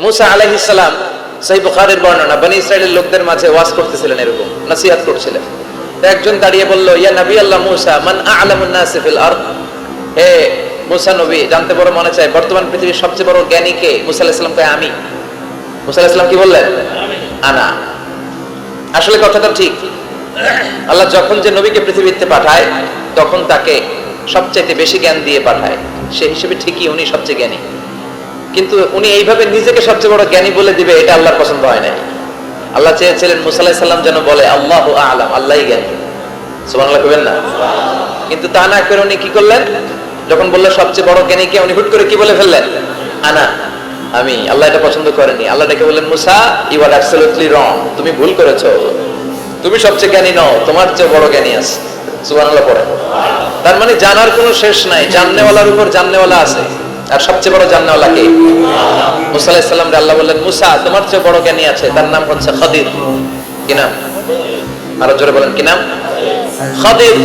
মুসা আলাইহিসসালাম সেই বুখারের বর্ণনা, বনি ইসরায়েলের লোকদের মাঝে ওয়াজ করতেছিলেন এরকম, নসিহত করছিলেন। একজন দাঁড়িয়ে বলল, ইয়া নবী আল্লাহ মুসা, মান আ'লামুন নাসি আরদ? হে মুসা নবী, জানতে বড় মনে চায়, বর্তমান পৃথিবীর সবচেয়ে বড় জ্ঞানী কে? মুসা আলাইহিস সালাম আমি। মুসা আলাইহিস কি বললেন? আনা। আসলে কথাটা ঠিক। আল্লাহ যখন যে নবীকে পৃথিবীতে পাঠায়, তখন তাকে সবচাইতে বেশি জ্ঞান দিয়ে পাঠায়। সে হিসেবে ঠিকই উনি সবচেয়ে জ্ঞানী। কিন্তু উনি এইভাবে নিজেকে সবচেয়ে বড় জ্ঞানী বলে দিবে, এটা আল্লাহর পছন্দ হয় নাই। আল্লাহ চেয়েছিলেন মুসাল্লাহ সাল্লাম যেন বলে, আল্লাহ আলাম আল্লাহই জ্ঞানী। কবেন না? কিন্তু তা না করে উনি কি করলেন? যখন বলল সবচেয়ে বড় উনি হুট করে কি বলে ফেললেন? আনা, আমি, আল্লাহ এটা পছন্দ করেনি আল্লাহ ডেকে বললেন, মুসা ইউ আর অ্যাবসলিউটলি রং তুমি ভুল করেছ। তুমি সবচেয়ে জ্ঞানী নও, তোমার চেয়ে বড় জ্ঞানী আছে। সুবহানাল্লাহ পড়ে তার মানে জানার কোনো শেষ নাই, জাননেওয়ালার উপর জাননেওয়ালা আছে। আর সবচেয়ে বড় জাননেওয়ালা কে? মুসা আলাইহিস রে আল্লাহ বললেন, মুসা, তোমার চেয়ে বড় জ্ঞানী আছে, তার নাম হচ্ছে খদির। কি নাম? আরও জোরে বলেন, কি নাম? খদির।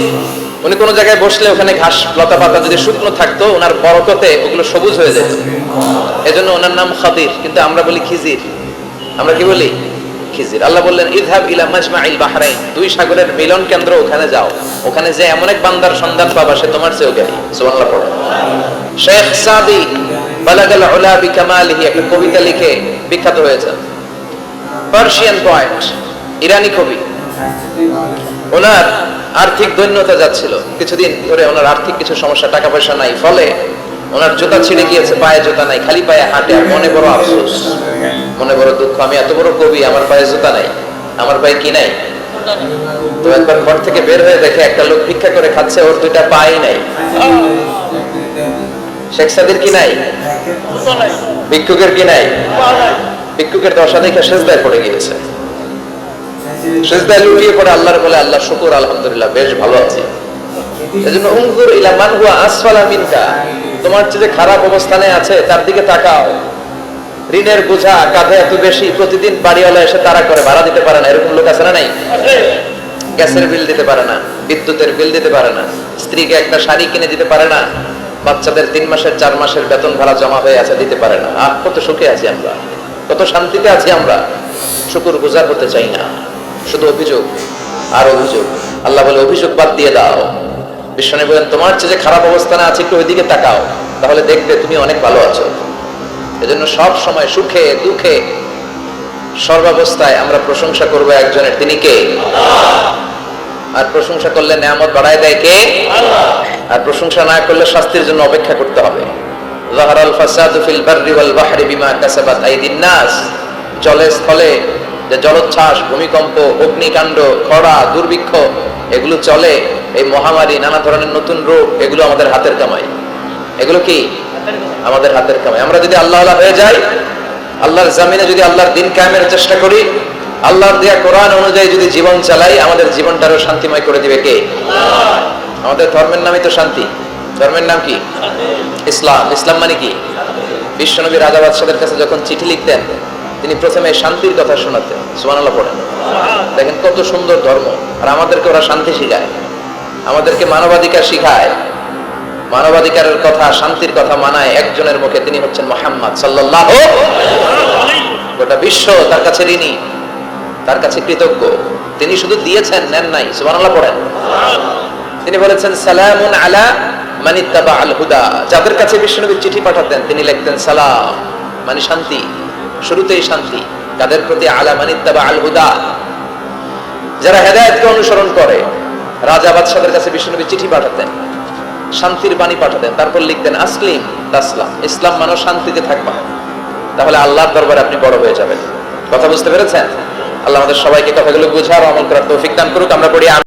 উনি কোন জায়গায় বসলে ওখানে ঘাস লতা পাতা যদি শুকনো থাকতো, ওনার বরকতে ওগুলো সবুজ হয়ে যেত। এজন্য ওনার নাম খদির, কিন্তু আমরা বলি খিজির। আমরা কি বলি? খিজির। আল্লাহ বললেন ইযহাব ইলা মাজমাইল বাহরাইন, দুই সাগরের মিলন কেন্দ্র ওখানে যাও। ওখানে যে এমন এক বান্দার সন্ধান পাবা, সে তোমার চেয়েও জ্ঞানী। সুবহানাল্লাহ, পড়ো। শেখ সাদি বালাগাল উলা বিকামালিহি একটা কবিতা লিখে বিখ্যাত হয়েছেন পার্সিয়ান পয়েন্ট, ইরানি কবি। ওনার আর্থিক দৈন্যতা যাচ্ছিল। কিছুদিন ধরে ওনার আর্থিক কিছু সমস্যা টাকা পয়সা নাই। ফলে ওনার জুতা ছিঁড়ে গিয়েছে, পায়ে জুতা নাই, খালি পায়ে হাঁটে। আর মনে বড় আফসোস, মনে বড় দুঃখ। আমি এত বড় কবি, আমার পায়ে জুতা নাই, আমার পায়ে কি নাই? তো একবার ঘর থেকে বের হয়ে দেখে একটা লোক ভিক্ষা করে খাচ্ছে, ওর দুইটা পাই নাই। কি নাই? ভিক্ষুকের কি নাই? ভিক্ষুকের দশা দেখে পড়ে গিয়েছে। লুটিয়ে পড়ে আল্লাহর বলে, আল্লাহ, শুকুর, আলহামদুলিল্লাহ, বেশ ভালো আছি। তোমার খারাপ অবস্থানে আছে, তার দিকে তাকাও। ঋণের বোঝা কাঁধে এত বেশি, প্রতিদিন বাড়িওয়ালা এসে তারা করে, ভাড়া দিতে পারে না। এরকম লোক আছে না নাই? গ্যাসের বিল দিতে পারে না, বিদ্যুতের বিল দিতে পারে না, স্ত্রীকে একটা শাড়ি কিনে দিতে পারে না। বাচ্চাদের তিন মাসের, চার মাসের বেতন ভাড়া জমা হয়ে আছে, দিতে পারে না। আহ, কত সুখে আছি আমরা। কত শান্তিতে আছি আমরা। শুকুর গুজার হতে চাই না। শুধু অভিযোগ আর অভিযোগ। আল্লাহ বলে, অভিযোগ বাদ দিয়ে দাও। বিশ্বনী বলেন, তোমার চেয়ে যে খারাপ অবস্থানে আছে, একটু ওইদিকে তাকাও। তাহলে দেখবে তুমি অনেক ভালো আছো। এজন্য সব সময় সুখে, দুঃখে সর্বাবস্থায় আমরা প্রশংসা করব একজনের। তিনি কে? আর প্রশংসা করলে নিয়ামত বাড়ায় দেয় কে? আর প্রশংসা না করলে শাস্তির জন্য অপেক্ষা করতে হবে। জাহারাল ফাসাদু ফিল জলে স্থলে যে জলোচ্ছ্বাস, ভূমিকম্প, অগ্নিকাণ্ড, খরা, দুর্ভিক্ষ, এগুলো চলে, এই মহামারী, নানা ধরনের নতুন রোগ, এগুলো আমাদের হাতের কামাই। এগুলো কি? আমাদের হাতের কামাই। আমরা যদি আল্লাহ আল্লাহ হয়ে যাই, আল্লাহর জামিনে যদি আল্লাহর দিন কায়েমের চেষ্টা করি, আল্লাহর দেয়া কোরআন অনুযায়ী যদি জীবন চালাই, আমাদের জীবনটারও শান্তিময় করে দিবে কে? আমাদের ধর্মের নামই তো শান্তি। ধর্মের নাম কি? ইসলাম। ইসলাম মানে কি? বিশ্বনবী রাজা বাদশাদের কাছে যখন চিঠি লিখতেন, তিনি প্রথমে শান্তির কথা শোনাতেন। সুবহানাল্লাহ পড়েন। দেখেন কত সুন্দর ধর্ম। আর আমাদেরকে ওরা শান্তি শিখায়। আমাদেরকে মানবাধিকার শিখায়। মানবাধিকারের কথা, শান্তির কথা মানায় একজনের মুখে তিনি হচ্ছেন মোহাম্মদ সাল্লাল্লাহু গোটা বিশ্ব তার কাছে ঋণী, তার কাছে কৃতজ্ঞ। তিনি শুধু দিয়েছেন, নেন নাই। সুবহানাল্লাহ পড়েন। তিনি বলেছেন, সালামুন আলা মানিত্তাবা আল হুদা। যাদের কাছে বিষ্ণুনবী চিঠি পাঠাতেন, তিনি লিখতেন, সালাম মানে শান্তি, শুরুতেই শান্তি, তাদের প্রতি আলা মানিত্তাবা আল হুদা। যারা হেদায়েতকে অনুসরণ করে, রাজা বাদশাদের কাছে বিষ্ণুনবী চিঠি পাঠাতেন, শান্তির বাণী পাঠাতেন, তারপর লিখতেন, আসলিম তাসলাম, ইসলাম মানো শান্তিতে থাকবা। তাহলে আল্লাহর দরবারে আপনি বড় হয়ে যাবেন। কথা বুঝতে পেরেছেন? আল্লাহ আমাদের সবাইকে কথাগুলো বুঝার আমল করার তৌফিক দান করুক। আমরা পড়ি